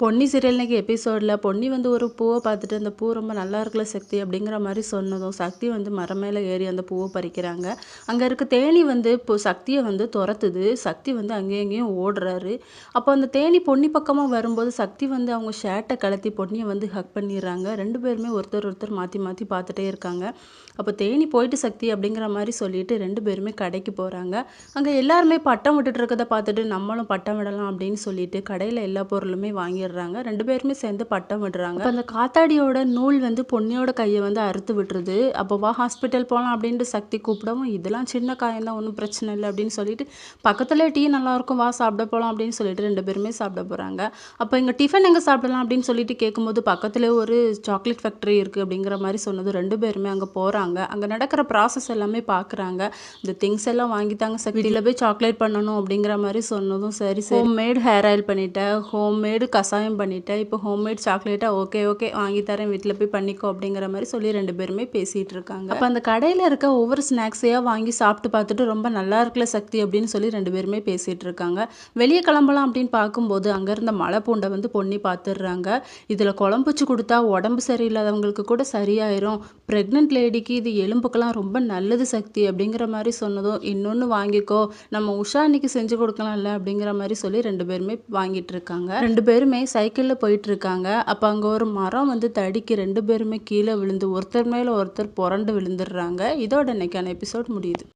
பொன்னி சீரியல்னக்கு இன்னைக்கு எபிசோடில் பொன்னி வந்து ஒரு பூவை பார்த்துட்டு அந்த பூ ரொம்ப நல்லா இருக்கல சக்தி அப்படிங்கிற மாதிரி சொன்னதும் சக்தி வந்து மரம் மேலே ஏறி அந்த பூவை பறிக்கிறாங்க. அங்கே இருக்க தேனி வந்து இப்போ சக்தியை வந்து துரத்துது. சக்தி வந்து அங்கேயும் இங்கேயும் ஓடுறாரு. அப்போ அந்த தேனி பொன்னி பக்கமாக வரும்போது சக்தி வந்து அவங்க ஷர்ட்டை கலத்தி பொன்னியை வந்து ஹக் பண்ணிடுறாங்க. ரெண்டு பேருமே ஒருத்தர் ஒருத்தர் மாற்றி மாற்றி பார்த்துட்டே இருக்காங்க. அப்போ தேனி போயிட்டு சக்தி அப்படிங்கிற மாதிரி சொல்லிட்டு ரெண்டு பேருமே கடைக்கு போகிறாங்க அங்கே எல்லாருமே பட்டம் விட்டுட்டு இருக்கதை பார்த்துட்டு நம்மளும் பட்டம் விடலாம் அப்படின்னு சொல்லிட்டு கடையில் எல்லா பொருளுமே வாங்கிடுறாங்க ரெண்டு பேருமே சேர்ந்து பட்டம் விடுறாங்க. அந்த காத்தாடியோட நூல் வந்து பொன்னியோட கையை வந்து அறுத்து விட்டுருது. அப்போ வா ஹாஸ்பிட்டல் போகலாம் அப்படின்ட்டு சக்தி கூப்பிடவும் இதெல்லாம் சின்ன காயம் தான் ஒன்றும் பிரச்சனை இல்லை அப்படின்னு சொல்லிட்டு பக்கத்தில் டீ நல்லாயிருக்கும் வா சாப்பிட போகலாம் அப்படின்னு சொல்லிட்டு ரெண்டு பேருமே சாப்பிட போகிறாங்க அப்போ இங்கே டிஃபன் எங்கே சாப்பிடலாம் அப்படின்னு சொல்லிட்டு கேட்கும்போது பக்கத்தில் ஒரு சாக்லேட் ஃபேக்ட்ரி இருக்குது அப்படிங்கிற மாதிரி சொன்னது ரெண்டு பேருமே அங்கே போகிறாங்க அங்கே நடக்கிற ப்ராசஸ் எல்லாமே பார்க்குறாங்க இந்த திங்ஸ் எல்லாம் வாங்கித்தாங்க சக்தியில் போய் சாக்லேட் பண்ணணும் அப்படிங்கிற மாதிரி சொன்னதும் சரி சரி. ஹோம் மேட் ஹேர் ஆயில் பண்ணிட்டேன். ஹோம் மேடு கட்டாயம் பண்ணிட்டேன். இப்போ ஹோம்மேட் சாக்லேட்டாக ஓகே ஓகே வாங்கி தரேன் வீட்டில் போய் பண்ணிக்கோ அப்படிங்கிற மாதிரி சொல்லி ரெண்டு பேருமே பேசிகிட்டு இருக்காங்க. அப்போ அந்த கடையில் இருக்க ஒவ்வொரு ஸ்நாக்ஸையாக வாங்கி சாப்பிட்டு பார்த்துட்டு ரொம்ப நல்லா இருக்கல சக்தி அப்படின்னு சொல்லி ரெண்டு பேருமே பேசிகிட்டு இருக்காங்க. வெளியே கிளம்பலாம் அப்படின்னு பார்க்கும்போது அங்கே இருந்த மலை பூண்டை வந்து பொண்ணி பார்த்துடுறாங்க. இதில் குழம்பு வச்சு கொடுத்தா உடம்பு சரியில்லாதவங்களுக்கு கூட சரியாயிரும். ப்ரெக்னென்ட் லேடிக்கு இது எலும்புக்கெல்லாம் ரொம்ப நல்லது சக்தி அப்படிங்கிற மாதிரி சொன்னதும் இன்னொன்று வாங்கிக்கோ. நம்ம உஷா அன்னைக்கு செஞ்சு கொடுக்கலாம்ல அப்படிங்கிற மாதிரி சொல்லி ரெண்டு பேருமே வாங்கிட்டு இருக்காங்க. ரெண்டு பேருமே சைக்கிளில் போயிட்டு இருக்காங்க அப்போ அங்கே ஒரு மரம் வந்து தடிக்கு ரெண்டு பேருமே கீழே விழுந்து ஒருத்தர் மேலே ஒருத்தர் புரண்டு விழுந்துடுறாங்க. இதோட இன்னைக்கான எபிசோட் முடியுது.